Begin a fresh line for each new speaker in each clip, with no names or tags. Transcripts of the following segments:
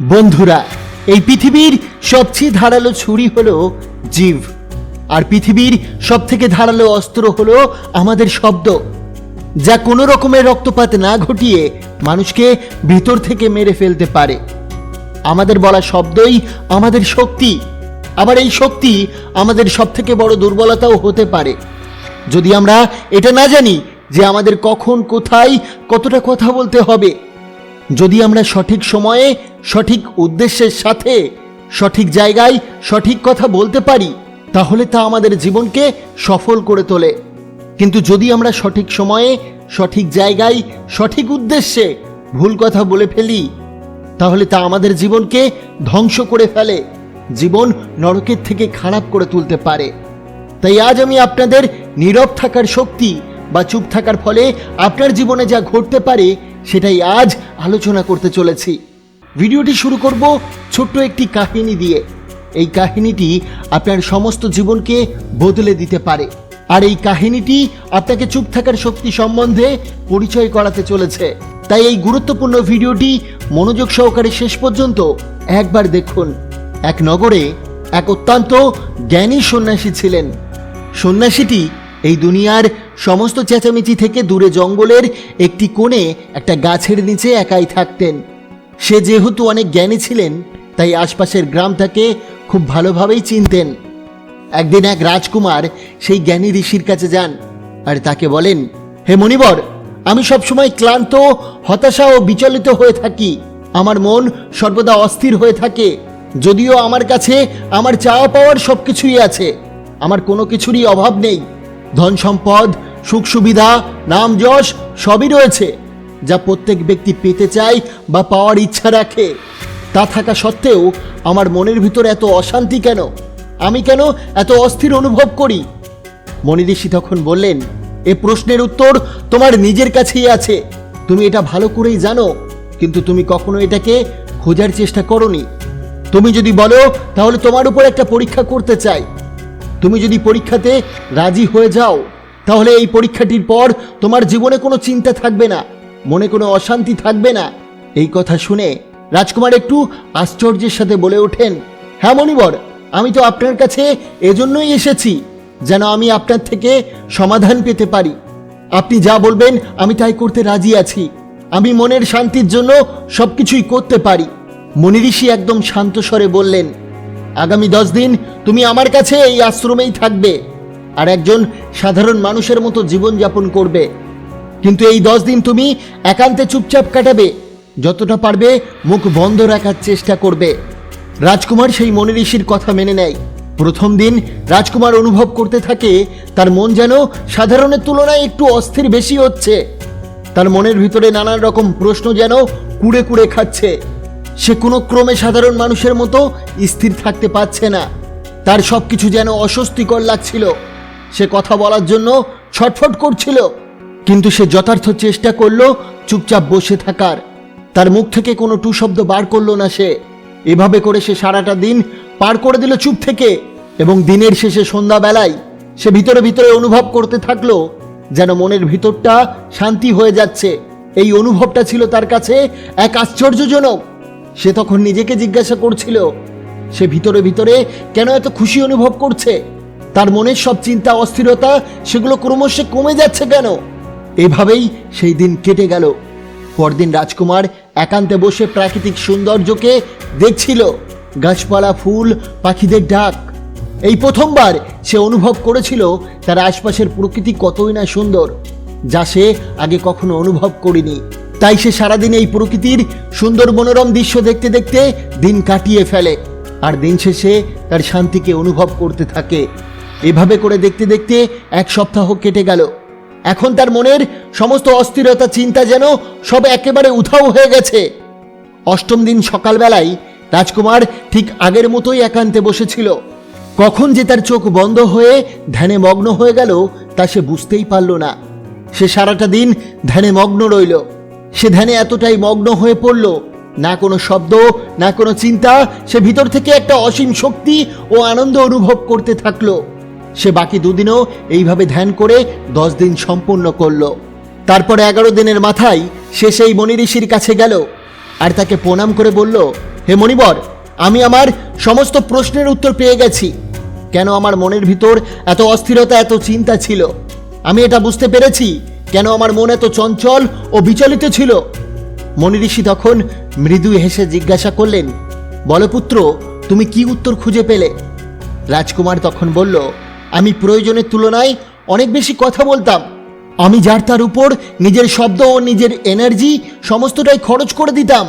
বন্ধুরা, এই পৃথিবীর সবচেয়ে ধারালো ছুরি হলো জীব। আর পৃথিবীর সব থেকে ধারালো অস্ত্র হলো আমাদের শব্দ, যা কোনো রকমের রক্তপাত না ঘটিয়ে মানুষকে ভিতর থেকে মেরে ফেলতে পারে। আমাদের বলা শব্দই আমাদের শক্তি। আবার এই শক্তি আমাদের সব থেকে বড় দুর্বলতাও হতে পারে। যদি আমরা এটা না জানি যে আমাদের কখন, কোথায়, কতটা কথা বলতে হবে যদি আমরা সঠিক সময়ে, সঠিক উদ্দেশ্যের সাথে, সঠিক জায়গায় সঠিক কথা বলতে পারি, তাহলে তা আমাদের জীবনকে সফল করে তোলে। কিন্তু যদি আমরা সঠিক সময়ে, সঠিক জায়গায়, সঠিক উদ্দেশ্যে ভুল কথা বলে ফেলি, তাহলে তা আমাদের জীবনকে ধ্বংস করে ফেলে। জীবন নরকের থেকে খারাপ করে তুলতে পারে। তাই আজ আমি আপনাদের নীরব থাকার শক্তি বা চুপ থাকার ফলে আপনার জীবনে যা ঘটতে পারে সেটাই আজ আলোচনা করতে চলেছি। ভিডিওটি শুরু করব ছোট্ট একটি কাহিনী দিয়ে। এই কাহিনীটি আপনার সমস্ত জীবনকে বদলে দিতে পারে। আর এই কাহিনীটি আপনাকে চুপ থাকার শক্তি সম্বন্ধে পরিচয় করাতে চলেছে। তাই এই গুরুত্বপূর্ণ ভিডিওটি মনোযোগ সহকারে শেষ পর্যন্ত একবার দেখুন। এক নগরে এক অত্যন্ত জ্ঞানী সন্ন্যাসী ছিলেন। সন্ন্যাসীটি এই দুনিয়ার সমস্ত চেঁচামেচি থেকে দূরে জঙ্গলের একটি কোণে একটা গাছের নিচে একাই থাকতেন। সে যেহেতু অনেক জ্ঞানী ছিলেন, তাই আশপাশের গ্রাম গ্রামটাকে খুব ভালোভাবেই চিনতেন। একদিন এক রাজকুমার সেই জ্ঞানী ঋষির কাছে যান আর তাকে বলেন, হে মণিবর, আমি সবসময় ক্লান্ত, হতাশা ও বিচলিত হয়ে থাকি। আমার মন সর্বদা অস্থির হয়ে থাকে। যদিও আমার কাছে আমার চাওয়া পাওয়ার সব কিছুই আছে। আমার কোনো কিছুরই অভাব নেই। ধন সম্পদ, সুখ সুবিধা, নাম যশ সবই রয়েছে, যা প্রত্যেক ব্যক্তি পেতে চায় বা পাওয়ার ইচ্ছা রাখে। তা থাকা সত্ত্বেও আমার মনের ভিতর এত অশান্তি কেন? আমি কেন এত অস্থির অনুভব করি? মণিঋষি তখন বললেন, এ প্রশ্নের উত্তর তোমার নিজের কাছেই আছে। তুমি এটা ভালো করেই জানো, কিন্তু তুমি কখনো এটাকে খোঁজার চেষ্টা করনি। তুমি যদি বলো, তাহলে তোমার উপর একটা পরীক্ষা করতে চাই। তুমি যদি পরীক্ষাতে রাজি হয়ে যাও, তাহলে এই পরীক্ষাটির পর তোমার জীবনে কোনো চিন্তা থাকবে না, মনে কোনো অশান্তি থাকবে না। এই কথা শুনে রাজকুমার একটু আশ্চর্যের সাথে বলে ওঠেন হ্যাঁ মণিবর, আমি তো আপনার কাছে এজন্যই এসেছি, যেন আমি আপনার থেকে সমাধান পেতে পারি। আপনি যা বলবেন, আমি তাই করতে রাজি আছি। আমি মনের শান্তির জন্য সবকিছুই করতে পারি। মনিঋষি একদম শান্ত স্বরে বললেন আগামী দশ দিন তুমি আমার কাছে এই আশ্রমেই থাকবে আর একজন সাধারণ মানুষের মতো জীবনযাপন করবে। কিন্তু এই দশ দিন তুমি একান্তে চুপচাপ কাটাবে, যতটা পারবে মুখ বন্ধ রাখার চেষ্টা করবে। রাজকুমার সেই মনি ঋষির কথা মেনে নেয়। প্রথম দিন রাজকুমার অনুভব করতে থাকে, তার মন যেন সাধারণের তুলনায় একটু অস্থির বেশি হচ্ছে। তার মনের ভিতরে নানান রকম প্রশ্ন যেন কুড়ে কুড়ে খাচ্ছে। সে কোনো ক্রমে সাধারণ মানুষের মতো স্থির থাকতে পারছে না। তার সব কিছু যেন অস্বস্তিকর লাগছিল। সে কথা বলার জন্য ছটফট করছিল। কিন্তু সে যথার্থ চেষ্টা করল চুপচাপ বসে থাকার। তার মুখ থেকে কোনো টু শব্দ বার করল না সে। এভাবে করে সে সারাটা দিন পার করে দিল চুপ থেকে এবং দিনের শেষে সন্ধ্যাবেলায় সে ভিতরে ভিতরে অনুভব করতে থাকল যেন মনের ভিতরটা শান্তি হয়ে যাচ্ছে। এই অনুভবটা ছিল তার কাছে এক আশ্চর্যজনক। সে তখন নিজেকে জিজ্ঞাসা করছিল, সে ভিতরে ভিতরে কেন এত খুশি অনুভব করছে? তার মনের সব চিন্তা, অস্থিরতা, সেগুলো ক্রমশ কমে যাচ্ছে কেন? এভাবেই সেই দিন কেটে গেল। পরদিন রাজকুমার একান্তে বসে প্রাকৃতিক সৌন্দর্যকে দেখছিল। গাছপালা, ফুল, পাখিদের ডাক। এই প্রথমবার সে অনুভব করেছিল তার আশপাশের প্রকৃতি কতই না সুন্দর, যা সে আগে কখনো অনুভব করেনি। তাই সে সারাদিন এই প্রকৃতির সুন্দর মনোরম দৃশ্য দেখতে দেখতে দিন কাটিয়ে ফেলে, আর দিন শেষে তার শান্তিকে অনুভব করতে থাকে। এভাবে করে দেখতে দেখতে এক সপ্তাহ কেটে গেল। এখন তার মনের সমস্ত অস্থিরতা, চিন্তা যেন সব একেবারে উধাও হয়ে গেছে। অষ্টম দিন সকালবেলায় রাজকুমার ঠিক আগের মতোই একান্তে বসেছিল। কখন যে তার চোখ বন্ধ হয়ে ধ্যানে মগ্ন হয়ে গেল তা সে বুঝতেই পারল না। সে সারাটা দিন ধ্যানে মগ্ন রইল। সে ধ্যানে এতটাই মগ্ন হয়ে পড়ল। না কোনো শব্দ, না কোনো চিন্তা, সে ভিতর থেকে একটা অসীম শক্তি ও আনন্দ অনুভব করতে থাকল। সে বাকি দুদিনও এইভাবে ধ্যান করে দশ দিন সম্পূর্ণ করল। তারপর এগারো দিনের মাথায় সে সেই মনি ঋষির কাছে গেল আর তাকে প্রণাম করে বলল, হে মণিবর, আমি আমার সমস্ত প্রশ্নের উত্তর পেয়ে গেছি। কেন আমার মনের ভিতর এত অস্থিরতা, এত চিন্তা ছিল? আমি এটা বুঝতে পেরেছি কেন আমার মন এত চঞ্চল ও বিচলিত ছিল? মনি ঋষি তখন মৃদু হেসে জিজ্ঞাসা করলেন, বলো পুত্র, তুমি কি উত্তর খুঁজে পেলে? রাজকুমার তখন বলল, আমি প্রয়োজনের তুলনায় অনেক বেশি কথা বলতাম। আমি যার তার উপর নিজের শব্দ ও নিজের এনার্জি সমস্তটাই খরচ করে দিতাম।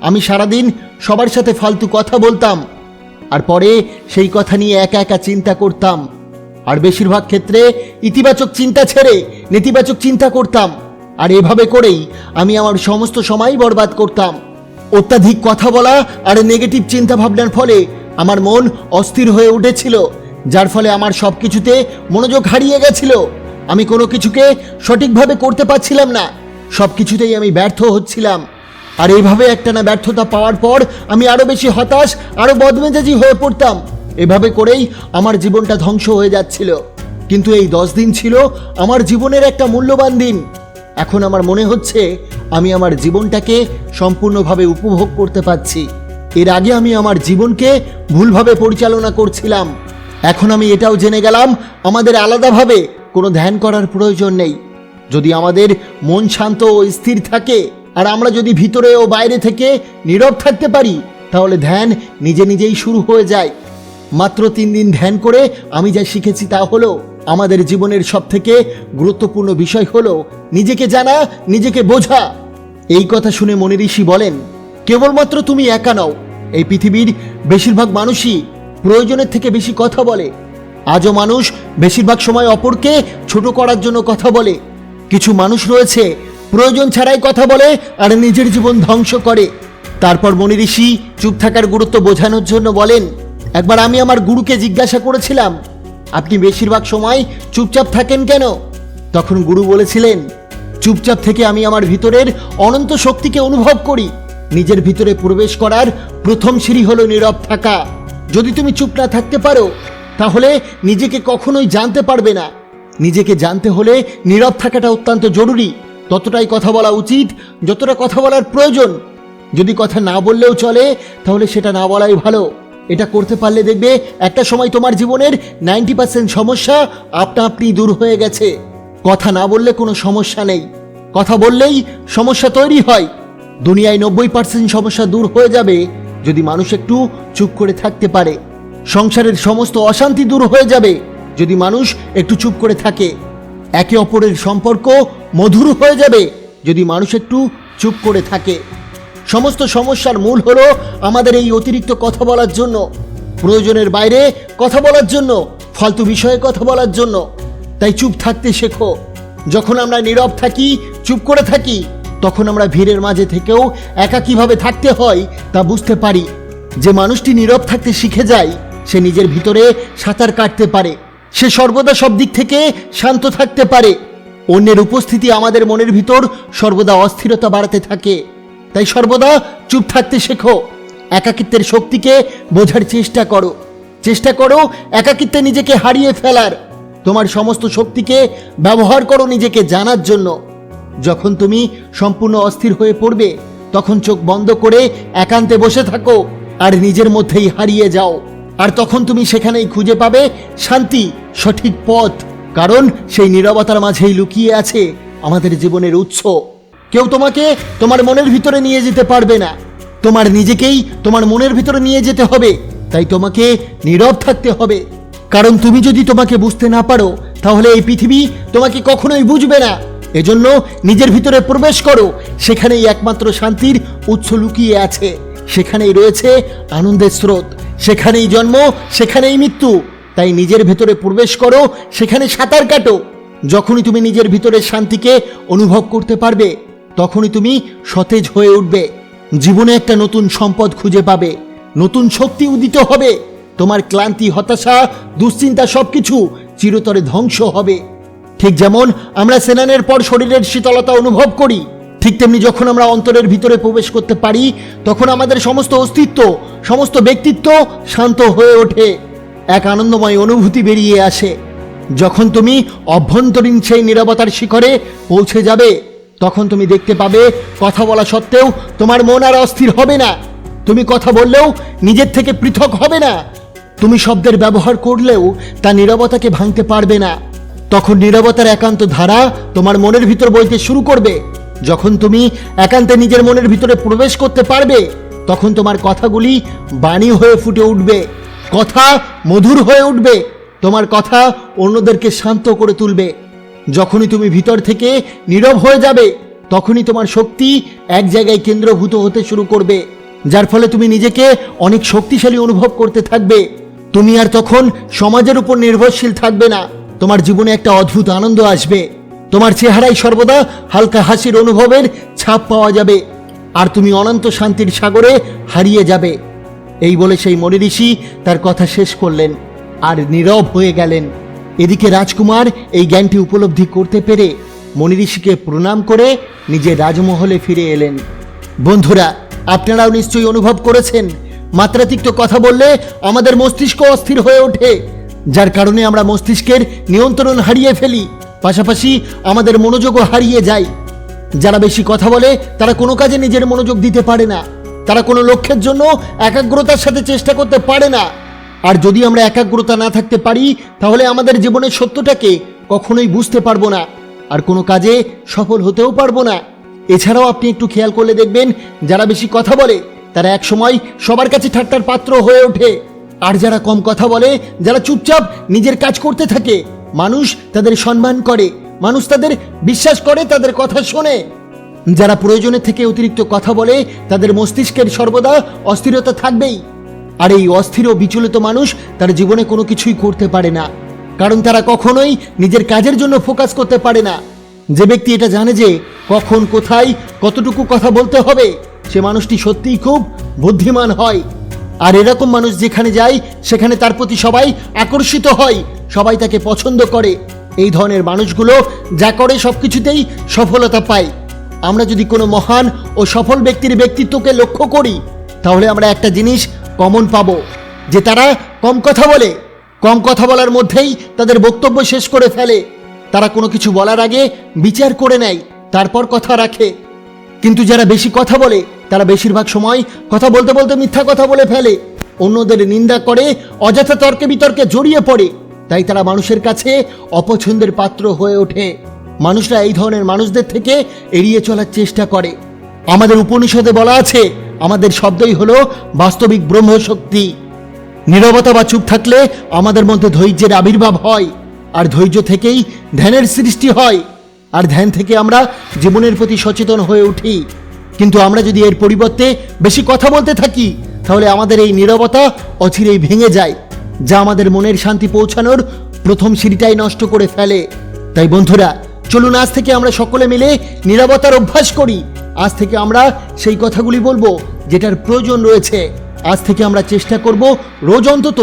আমি সারাদিন সবার সাথে ফালতু কথা বলতাম আর পরে সেই কথা নিয়ে একা একা চিন্তা করতাম। আর বেশিরভাগ ক্ষেত্রে ইতিবাচক চিন্তা ছেড়ে নেতিবাচক চিন্তা করতাম। আর এভাবে করেই আমি আমার সমস্ত সময় বরবাদ করতাম। অত্যাধিক কথা বলা আর নেগেটিভ চিন্তা ভাবনার ফলে আমার মন অস্থির হয়ে উঠেছিল, যার ফলে আমার সব কিছুতে মনোযোগ হারিয়ে গেছিল। আমি কোনো কিছুকে সঠিকভাবে করতে পারছিলাম না সব কিছুতেই আমি ব্যর্থ হচ্ছিলাম। আর এইভাবে একটানা ব্যর্থতা পাওয়ার পর আমি আরও বেশি হতাশ আরও বদমেজাজি হয়ে পড়তাম। এভাবে করেই আমার জীবনটা ধ্বংস হয়ে যাচ্ছিল। কিন্তু এই দশ দিন ছিল আমার জীবনের একটা মূল্যবান দিন। এখন আমার মনে হচ্ছে আমি আমার জীবনটাকে সম্পূর্ণভাবে উপভোগ করতে পারছি। এর আগে আমি আমার জীবনকে ভুলভাবে পরিচালনা করছিলাম। এখন আমি এটাও জেনে গেলাম, আমাদের আলাদাভাবে কোনো ধ্যান করার প্রয়োজন নেই। যদি আমাদের মন শান্ত ও স্থির থাকে, আর আমরা যদি ভিতরে ও বাইরে থেকে নীরব থাকতে পারি, তাহলে ধ্যান নিজে নিজেই শুরু হয়ে যায়। মাত্র তিন দিন ধ্যান করে আমি যা শিখেছি তা হলো, আমাদের জীবনের সব থেকে গুরুত্বপূর্ণ বিষয় হলো, নিজেকে জানা, নিজেকে বোঝা। এই কথা শুনে মনি ঋষি বলেন, কেবলমাত্র তুমি একা নও, এই পৃথিবীর বেশিরভাগ মানুষই প্রয়োজনের থেকে বেশি কথা বলে। আজও মানুষ বেশিরভাগ সময় অপরকে ছোট করার জন্য কথা বলে। কিছু মানুষ রয়েছে, প্রয়োজন ছাড়াই কথা বলে আর নিজের জীবন ধ্বংস করে। তারপর মনি ঋষি চুপ থাকার গুরুত্ব বোঝানোর জন্য বলেন একবার আমি আমার গুরুকে জিজ্ঞাসা করেছিলাম, আপনি বেশিরভাগ সময় চুপচাপ থাকেন কেন? তখন গুরু বলেছিলেন, চুপচাপ থেকে আমি আমার ভিতরের অনন্ত শক্তিকে অনুভব করি। নিজের ভিতরে প্রবেশ করার প্রথম সিঁড়ি হলো নীরব থাকা। যদি তুমি চুপ না থাকতে পারো, তাহলে নিজেকে কখনোই জানতে পারবে না। নিজেকে জানতে হলে নীরব থাকাটা অত্যন্ত জরুরি। ততটাই কথা বলা উচিত, যতটা কথা বলার প্রয়োজন। যদি কথা না বললেও চলে, তাহলে সেটা না বলাই ভালো। এটা করতে পারলে দেখবে একটা সময় তোমার জীবনের নাইনটি পার্সেন্ট সমস্যা আপনা আপনি দূর হয়ে গেছে। কথা না বললে কোনো সমস্যা নেই। কথা বললেই সমস্যা তৈরি হয়। দুনিয়ায় নব্বই পার্সেন্ট সমস্যা দূর হয়ে যাবে যদি মানুষ একটু চুপ করে থাকতে পারে। সংসারের সমস্ত অশান্তি দূর হয়ে যাবে যদি মানুষ একটু চুপ করে থাকে। একে অপরের সম্পর্ক মধুর হয়ে যাবে যদি মানুষ একটু চুপ করে থাকে। সমস্ত সমস্যার মূল হলো আমাদের এই অতিরিক্ত কথা বলার জন্য, প্রয়োজনের বাইরে কথা বলার জন্য, ফালতু বিষয়ে কথা বলার জন্য। তাই চুপ থাকতে শেখো, যখন আমরা নীরব থাকি, চুপ করে থাকি, তখন আমরা ভিড়ের মাঝে থেকেও একা কীভাবে থাকতে হয়, তা বুঝতে পারি। যে মানুষটি নীরব থাকতে শিখে যায়, সে নিজের ভিতরে সাঁতার কাটতে পারে। সে সর্বদা সব দিক থেকে শান্ত থাকতে পারে। অন্যের উপস্থিতি আমাদের মনের ভিতর সর্বদা অস্থিরতা বাড়াতে থাকে। তাই সর্বদা চুপ থাকতে শেখো। একাকিত্বের শক্তিকে বোঝার চেষ্টা করো। চেষ্টা করো একাকিত্বে নিজেকে হারিয়ে ফেলার। তোমার সমস্ত শক্তিকে ব্যবহার করো নিজেকে জানার জন্য। যখন তুমি সম্পূর্ণ অস্থির হয়ে পড়বে, তখন চোখ বন্ধ করে একান্তে বসে থাকো আর নিজের মধ্যেই হারিয়ে যাও। আর তখন তুমি সেখানেই খুঁজে পাবে শান্তি, সঠিক পথ। কারণ সেই নীরবতার মাঝেই লুকিয়ে আছে আমাদের জীবনের উৎস। কেউ তোমাকে তোমার মনের ভিতরে নিয়ে যেতে পারবে না। তোমার নিজেকেই তোমার মনের ভিতরে নিয়ে যেতে হবে। তাই তোমাকে নীরব থাকতে হবে। কারণ তুমি যদি তোমাকে বুঝতে না পারো, তাহলে এই পৃথিবী তোমাকে কখনোই বুঝবে না। এজন্য নিজের ভিতরে প্রবেশ করো। সেখানেই একমাত্র শান্তির উৎস লুকিয়ে আছে। সেখানেই রয়েছে আনন্দের স্রোত। সেখানেই জন্ম, সেখানেই মৃত্যু। তাই নিজের ভেতরে প্রবেশ করো, সেখানে সাঁতার কাটো। যখনই তুমি নিজের ভিতরে শান্তিকে অনুভব করতে পারবে তখনই তুমি সতেজ হয়ে উঠবে। জীবনে একটা নতুন সম্পদ খুঁজে পাবে। নতুন শক্তি উদিত হবে। তোমার ক্লান্তি, হতাশা, দুশ্চিন্তা সবকিছু চিরতরে ধ্বংস হবে। ঠিক যেমন আমরা স্নানের পর শরীরের শীতলতা অনুভব করি, ঠিক তেমনি যখন আমরা অন্তরের ভিতরে প্রবেশ করতে পারি, তখন আমাদের সমস্ত অস্তিত্ব, সমস্ত ব্যক্তিত্ব শান্ত হয়ে ওঠে। এক আনন্দময় অনুভূতি বেরিয়ে আসে। যখন তুমি অভ্যন্তরীণ সেই নিরবতার শিখরে পৌঁছে যাবে তখন তুমি দেখতে পাবে, কথা বলা সত্ত্বেও তোমার মন আর অস্থির হবে না। তুমি কথা বললেও নিজের থেকে পৃথক হবে না। তুমি শব্দের ব্যবহার করলেও তা নীরবতাকে ভাঙতে পারবে না। তখন নীরবতার একান্ত ধারা তোমার মনের ভিতর বইতে শুরু করবে। যখন তুমি একান্তে নিজের মনের ভিতরে প্রবেশ করতে পারবে, তখন তোমার কথাগুলি বাণী হয়ে ফুটে উঠবে। কথা মধুর হয়ে উঠবে। তোমার কথা অন্যদেরকে শান্ত করে তুলবে। যখনই তুমি ভিতর থেকে নীরব হয়ে যাবে, তখনই তোমার শক্তি এক জায়গায় কেন্দ্রভূত হতে শুরু করবে, যার ফলে তুমি নিজেকে অনেক শক্তিশালী অনুভব করতে থাকবে। তুমি আর তখন সমাজের উপর নির্ভরশীল থাকবে না। তোমার জীবনে একটা অদ্ভুত আনন্দ আসবে। তোমার চেহারায় সর্বদা হালকা হাসির অনুভবের ছাপ পাওয়া যাবে, আর তুমি অনন্ত শান্তির সাগরে হারিয়ে যাবে। এই বলে সেই মনি ঋষি তার কথা শেষ করলেন, আর নীরব হয়ে গেলেন। এদিকে রাজকুমার এই জ্ঞানটি উপলব্ধি করতে পেরে মনি ঋষিকে প্রণাম করে নিজের রাজমহলে ফিরে এলেন। বন্ধুরা, আপনারাও নিশ্চয়ই অনুভব করেছেন মাত্রাতিক্ত কথা বললে আমাদের মস্তিষ্ক অস্থির হয়ে ওঠে। যার কারণে আমরা মস্তিষ্কের নিয়ন্ত্রণ হারিয়ে ফেলি, পাশাপাশি আমাদের মনোযোগও হারিয়ে যায়। যারা বেশি কথা বলে, তারা কোনো কাজে নিজের মনোযোগ দিতে পারে না। তারা কোনো লক্ষ্যের জন্য একাগ্রতার সাথে চেষ্টা করতে পারে না। আর যদি আমরা একাগ্রতা না থাকতে পারি, তাহলে আমাদের জীবনের সত্যটাকে কখনোই বুঝতে পারব না। আর কোনো কাজে সফল হতেও পারব না। এছাড়াও আপনি একটু খেয়াল করলে দেখবেন, যারা বেশি কথা বলে, তারা এক সময় সবার কাছে ঠাট্টার পাত্র হয়ে ওঠে। আর যারা কম কথা বলে, যারা চুপচাপ নিজের কাজ করতে থাকে, মানুষ তাদের সম্মান করে, মানুষ তাদের বিশ্বাস করে, তাদের কথা শোনে। যারা প্রয়োজনের থেকে অতিরিক্ত কথা বলে, তাদের মস্তিষ্কের সর্বদা অস্থিরতা থাকবেই। আর এই অস্থির ও বিচলিত মানুষ তার জীবনে কোনো কিছুই করতে পারে না। কারণ তারা কখনোই নিজের কাজের জন্য ফোকাস করতে পারে না। যে ব্যক্তি এটা জানে যে কখন কোথায় কতটুকু কথা বলতে হবে, সে মানুষটি সত্যিই খুব বুদ্ধিমান হয়। আর এরকম মানুষ যেখানে যায়, সেখানে তার প্রতি সবাই আকর্ষিত হয়, সবাই তাকে পছন্দ করে। এই ধরনের মানুষগুলো যা করে সব কিছুতেই সফলতা পায়। আমরা যদি কোনো মহান ও সফল ব্যক্তির ব্যক্তিত্বকে লক্ষ্য করি, তাহলে আমরা একটা জিনিস কমন পাবো। যে তারা কম কথা বলে, কম কথা বলার মধ্যেই তাদের বক্তব্য শেষ করে ফেলে। তারা কোনো কিছু বলার আগে বিচার করে নেয়, তারপর কথা রাখে। কিন্তু যারা বেশি কথা বলে, তারা বেশিরভাগ সময় কথা বলতে বলতে মিথ্যা কথা বলে ফেলে। অন্যদের নিন্দা করে, অযথা তর্কে বিতর্কে জড়িয়ে পড়ে। তাই তারা মানুষের কাছে অপছন্দের পাত্র হয়ে ওঠে। মানুষরা এই ধরনের মানুষদের থেকে এড়িয়ে চলার চেষ্টা করে। আমাদের উপনিষদে বলা আছে আমাদের শব্দই হলো বাস্তবিক ব্রহ্মশক্তি। নীরবতা বা চুপ থাকলে আমাদের মধ্যে ধৈর্যের আবির্ভাব হয়, আর ধৈর্য থেকেই ধ্যানের সৃষ্টি হয়। আর ধ্যান থেকে আমরা জীবনের প্রতি সচেতন হয়ে উঠি। কিন্তু আমরা যদি এর পরিবর্তে বেশি কথা বলতে থাকি, তাহলে আমাদের এই নীরবতা অচিরেই ভেঙে যায়, যা আমাদের মনের শান্তি পৌঁছানোর প্রথম সিঁড়িটাই নষ্ট করে ফেলে। তাই বন্ধুরা, চলুন আজ থেকে আমরা সকলে মিলে নীরবতার অভ্যাস করি। আজ থেকে আমরা সেই কথাগুলি বলব যেটার প্রয়োজন রয়েছে। আজ থেকে আমরা চেষ্টা করব রোজ অন্তত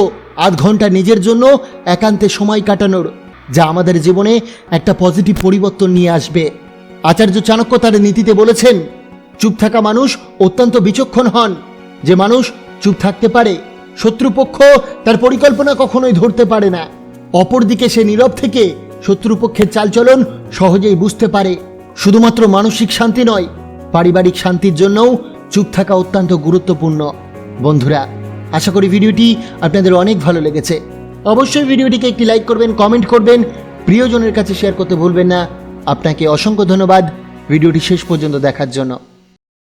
আধ ঘণ্টা নিজের জন্য একান্তে সময় কাটানোর, যা আমাদের জীবনে একটা পজিটিভ পরিবর্তন নিয়ে আসবে। আচার্য চাণক্য তার নীতিতে বলেছেন, চুপ থাকা মানুষ অত্যন্ত বিচক্ষণ হন। যে মানুষ চুপ থাকতে পারে, শত্রুপক্ষ তার পরিকল্পনা কখনোই ধরতে পারে না। অপরদিকে সে নীরব থেকে শত্রুপক্ষের চালচলন সহজেই বুঝতে পারে। শুধুমাত্র মানসিক শান্তি নয় পারিবারিক শান্তির জন্যও চুপ থাকা অত্যন্ত গুরুত্বপূর্ণ। বন্ধুরা, আশা করি ভিডিওটি আপনাদের অনেক ভালো লেগেছে। অবশ্যই ভিডিওটিকে একটি লাইক করবেন, কমেন্ট করবেন, প্রিয়জনের কাছে শেয়ার করতে ভুলবেন না। আপনাকে অসংখ্য ধন্যবাদ ভিডিওটি শেষ পর্যন্ত দেখার জন্য।